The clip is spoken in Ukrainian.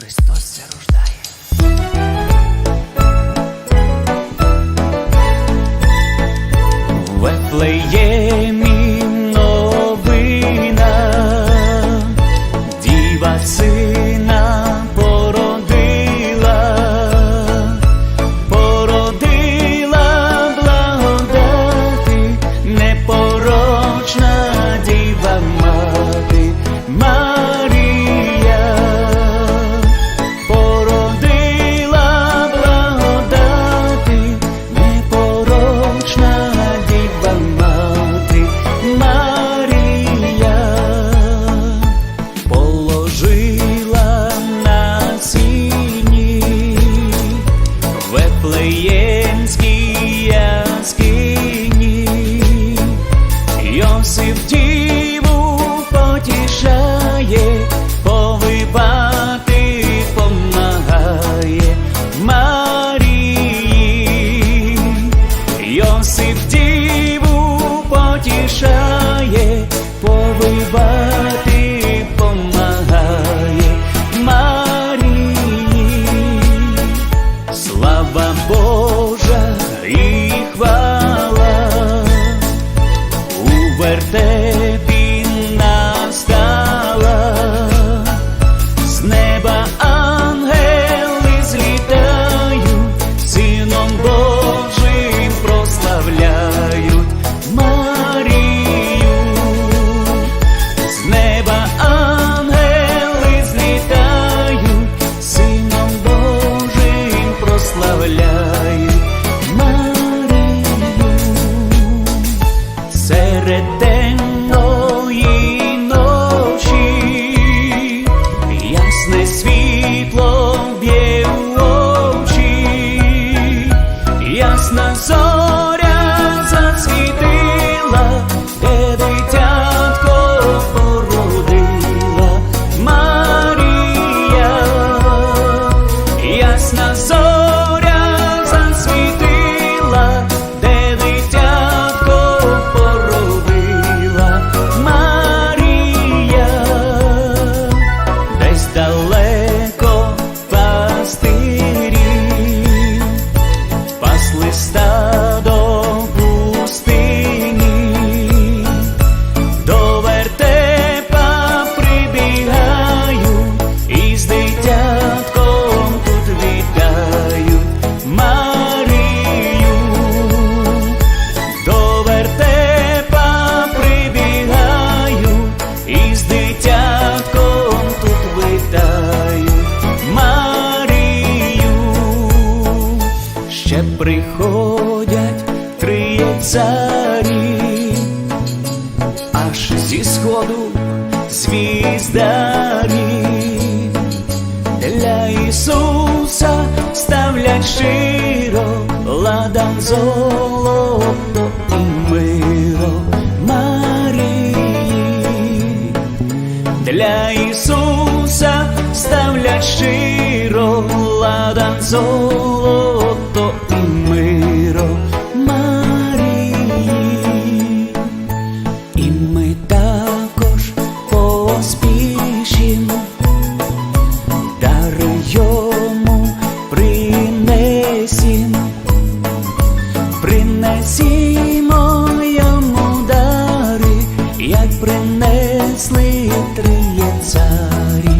Христос се рождає. Вифлеємі новина, діва син. Спів діву потішає, повибати помагає Марії, Йосип діву потішає, повибати. ahirette приходять три царі, аж зі сходу звіздами для Ісуса ставлять широ ладан золото і мило Марії, для Ісуса ставлять широ ладан золото. принесли три царі.